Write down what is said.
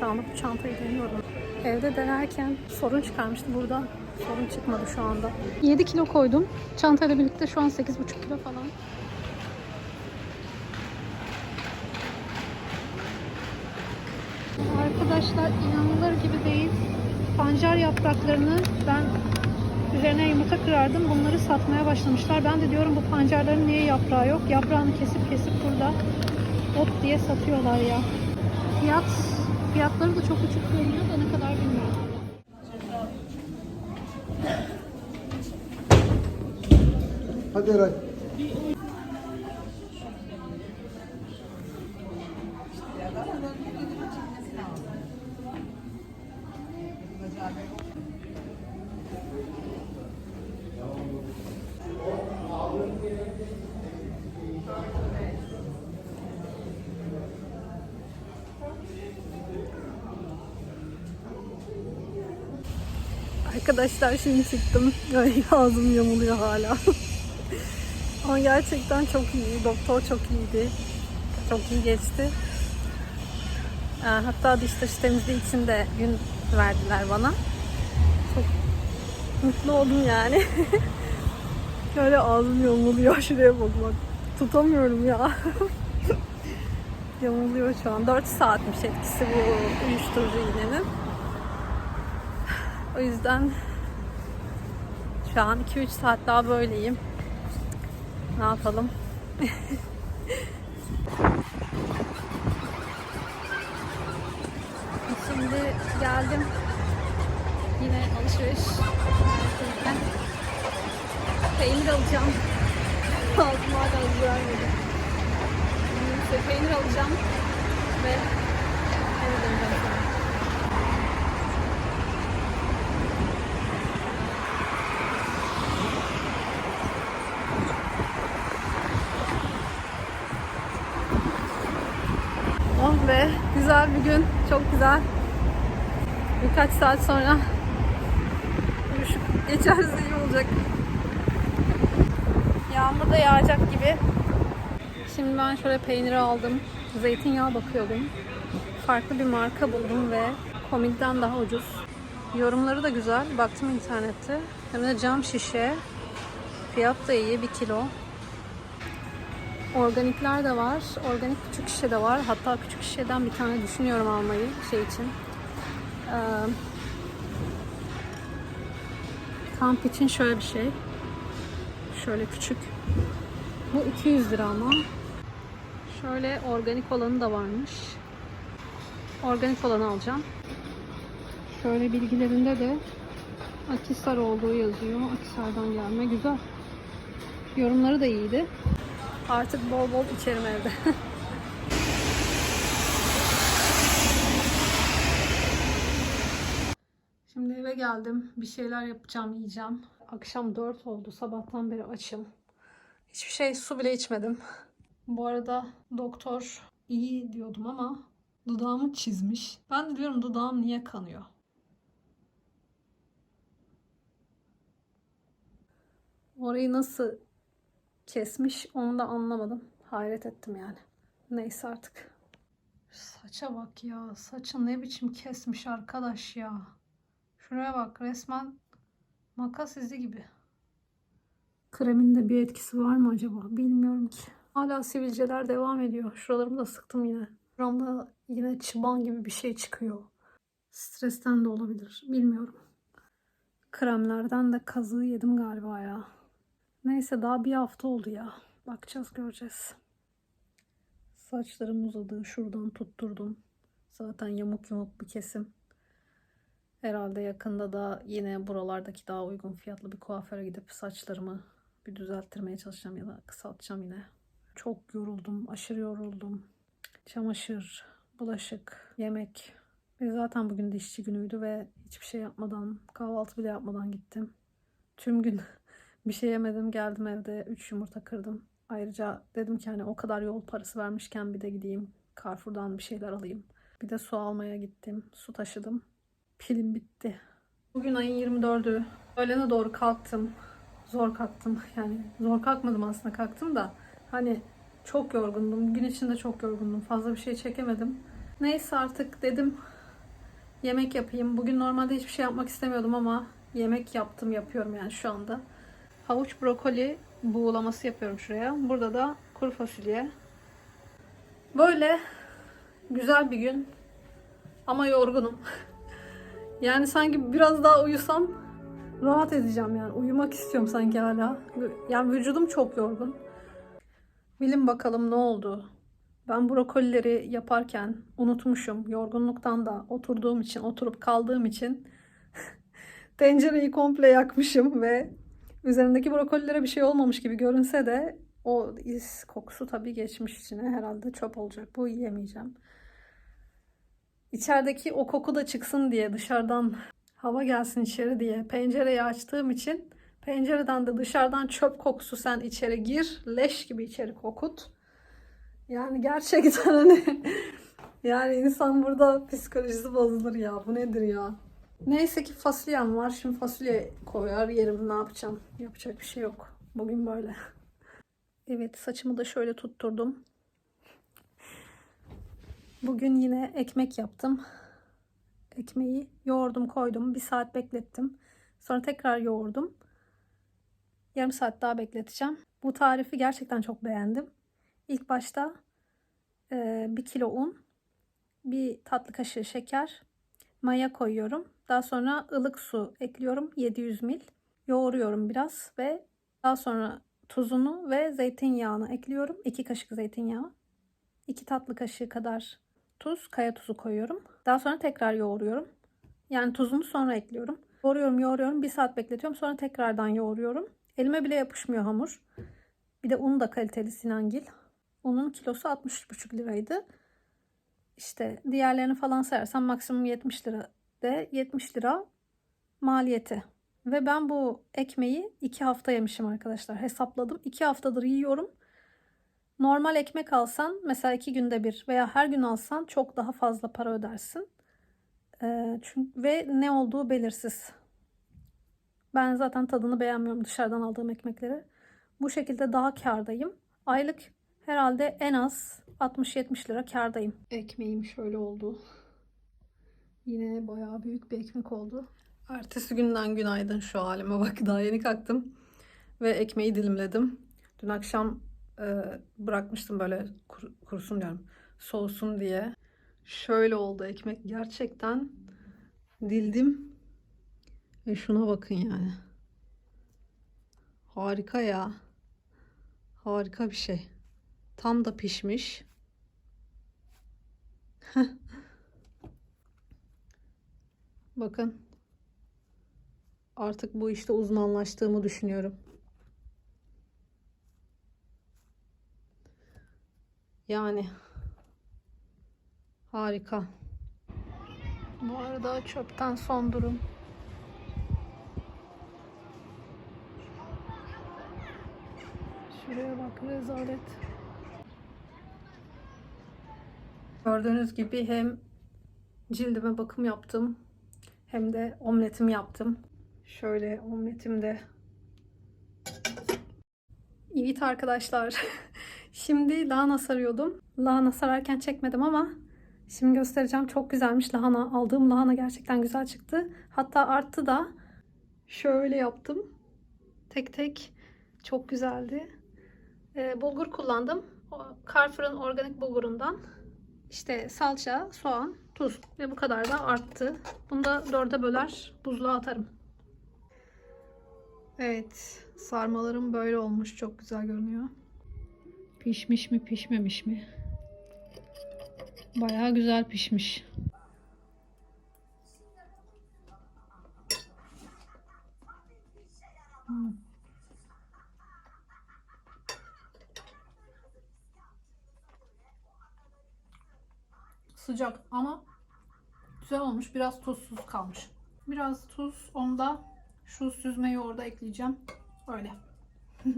şu anda bu çantayı deniyorum. Evde denerken sorun çıkarmıştı. Burada sorun çıkmadı şu anda. 7 kilo koydum. Çantayla birlikte şu an 8,5 kilo falan. Arkadaşlar inanılır gibi değil. Pancar yapraklarını ben üzerine yumurta kırardım. Bunları satmaya başlamışlar. Ben de diyorum bu pancarların niye yaprağı yok? Yaprağını kesip kesip burada ot diye satıyorlar ya. Fiyat fiyatları da çok uçuk görünüyor da ne kadar bilmiyorum. Hadi Eray. Arkadaşlar şimdi çıktım. Ay, ağzım yamuluyor hala. Ama gerçekten çok iyi. Doktor çok iyiydi. Çok iyi geçti. Ee, Hatta diş taşı temizliği için de gün verdiler bana. Çok mutlu oldum yani. Şöyle ağzım yamuluyor. Şuraya bak bak. Tutamıyorum ya. Yamuluyor şu an. 4 saatmiş etkisi bu uyuşturucu iğnenin. O yüzden şu an 2-3 saat daha böyleyim. Ne yapalım? Şimdi geldim. Yine alışveriş. Peynir alacağım. Ağzım hala güvenmedi. Neyse peynir alacağım. Ve eve döneceğim be, güzel bir gün. Çok güzel. Birkaç saat sonra uyuşup geçeriz iyi olacak. Yağmur da yağacak gibi. Şimdi ben şöyle peyniri aldım. Zeytinyağı bakıyordum. Farklı bir marka buldum ve komikten daha ucuz. Yorumları da güzel. Baktım internette. Hem de cam şişe. Fiyat da iyi. 1 kilo. Organikler de var. Organik küçük şişe de var. Hatta küçük şişeden bir tane düşünüyorum almayı şey için. Ee, kamp için şöyle bir şey. Şöyle küçük. Bu 200 lira ama. Şöyle organik olanı da varmış. Organik olanı alacağım. Şöyle bilgilerinde de Akisar olduğu yazıyor. Akisar'dan gelme. Güzel. Yorumları da iyiydi. Artık bol bol içerim evde. Şimdi eve geldim. Bir şeyler yapacağım, yiyeceğim. Akşam 4 oldu. Sabahtan beri açım. Hiçbir şey, su bile içmedim. Bu arada doktor iyi diyordum ama dudağımı çizmiş. Ben de diyorum dudağım niye kanıyor? Orayı nasıl kesmiş onu da anlamadım. Hayret ettim yani. Neyse artık. Saça bak ya. Saçı ne biçim kesmiş arkadaş ya. Şuraya bak resmen makas izi gibi. Kremin de bir etkisi var mı acaba? Bilmiyorum ki. Hala sivilceler devam ediyor. Şuralarımı da sıktım yine. Şuramda yine çıban gibi bir şey çıkıyor. Stresten de olabilir. Bilmiyorum. Kremlerden de kazığı yedim galiba ya. Neyse daha bir hafta oldu ya. Bakacağız göreceğiz. Saçlarım uzadı. Şuradan tutturdum. Zaten yamuk yumuk bir kesim. Herhalde yakında da yine buralardaki daha uygun fiyatlı bir kuaföre gidip saçlarımı bir düzelttirmeye çalışacağım ya da kısaltacağım yine. Çok yoruldum. Aşırı yoruldum. Çamaşır, bulaşık, yemek. Ve zaten bugün de işçi günüydü ve hiçbir şey yapmadan, kahvaltı bile yapmadan gittim. Tüm gün bir şey yemedim. Geldim evde 3 yumurta kırdım. Ayrıca dedim ki hani o kadar yol parası vermişken bir de gideyim Carrefour'dan bir şeyler alayım. Bir de su almaya gittim. Su taşıdım. Pilim bitti. Bugün ayın 24'ü. Öğlene doğru kalktım. Zor kalktım. Yani zor kalkmadım aslında kalktım da. Hani çok yorgundum. Gün içinde çok yorgundum. Fazla bir şey çekemedim. Neyse artık dedim yemek yapayım. Bugün normalde hiçbir şey yapmak istemiyordum ama yemek yaptım yapıyorum yani şu anda. Havuç brokoli buğulaması yapıyorum şuraya. Burada da kuru fasulye. Böyle güzel bir gün ama yorgunum. Yani sanki biraz daha uyusam rahat edeceğim yani. Uyumak istiyorum sanki hala. Yani vücudum çok yorgun. Bilin bakalım ne oldu? Ben brokolileri yaparken unutmuşum. Yorgunluktan da oturduğum için, oturup kaldığım için tencereyi komple yakmışım ve üzerindeki brokolilere bir şey olmamış gibi görünse de o is kokusu tabii geçmiş içine. Herhalde çöp olacak. Bu yiyemeyeceğim. İçerideki o koku da çıksın diye dışarıdan hava gelsin içeri diye pencereyi açtığım için pencereden de dışarıdan çöp kokusu sen içeri gir. Leş gibi içeri kokut. Yani gerçekten hani yani insan burada psikolojisi bozulur ya. Bu nedir ya? Neyse ki fasulyem var. Şimdi fasulye koyar yerim. Ne yapacağım? Yapacak bir şey yok. Bugün böyle. Evet saçımı da şöyle tutturdum. Bugün yine ekmek yaptım. Ekmeği yoğurdum koydum. Bir saat beklettim. Sonra tekrar yoğurdum. Yarım saat daha bekleteceğim. Bu tarifi gerçekten çok beğendim. İlk başta e, bir kilo un, bir tatlı kaşığı şeker, maya koyuyorum. Daha sonra ılık su ekliyorum 700 ml. Yoğuruyorum biraz ve daha sonra tuzunu ve zeytinyağını ekliyorum. 2 kaşık zeytinyağı. 2 tatlı kaşığı kadar tuz, kaya tuzu koyuyorum. Daha sonra tekrar yoğuruyorum. Yani tuzunu sonra ekliyorum. Yoğuruyorum, yoğuruyorum. Bir saat bekletiyorum. Sonra tekrardan yoğuruyorum. Elime bile yapışmıyor hamur. Bir de un da kaliteli Sinangil. Unun kilosu 63,5 liraydı. İşte diğerlerini falan sayarsam maksimum 70 lira de 70 lira maliyeti. Ve ben bu ekmeği 2 hafta yemişim arkadaşlar. Hesapladım. 2 haftadır yiyorum. Normal ekmek alsan mesela 2 günde bir veya her gün alsan çok daha fazla para ödersin. Ee, çünkü, ve ne olduğu belirsiz. Ben zaten tadını beğenmiyorum dışarıdan aldığım ekmekleri. Bu şekilde daha kardayım. Aylık herhalde en az 60-70 lira kardayım. Ekmeğim şöyle oldu. Yine bayağı büyük bir ekmek oldu. Ertesi günden günaydın şu halime bak. Daha yeni kalktım. Ve ekmeği dilimledim. Dün akşam e, bırakmıştım böyle kur, kurusun diyorum. Soğusun diye. Şöyle oldu ekmek. Gerçekten dildim. Ve şuna bakın yani. Harika ya. Harika bir şey. Tam da pişmiş. Bakın. Artık bu işte uzmanlaştığımı düşünüyorum. Yani harika. Bu arada çöpten son durum. Şuraya bak rezalet. Gördüğünüz gibi hem cildime bakım yaptım hem de omletimi yaptım. Şöyle omletim de. Evet arkadaşlar. Şimdi lahana sarıyordum. Lahana sararken çekmedim ama şimdi göstereceğim. Çok güzelmiş lahana. Aldığım lahana gerçekten güzel çıktı. Hatta arttı da. Şöyle yaptım. Tek tek. Çok güzeldi. Ee, bulgur kullandım. Carrefour'un organik bulgurundan. İşte salça, soğan, tuz ve bu kadar da arttı. Bunu da dörde böler buzluğa atarım. Evet, sarmalarım böyle olmuş. Çok güzel görünüyor. Pişmiş mi, pişmemiş mi? Bayağı güzel pişmiş. Hmm. Sıcak ama güzel olmuş. Biraz tuzsuz kalmış. Biraz tuz onda şu süzme yoğurda ekleyeceğim. Öyle.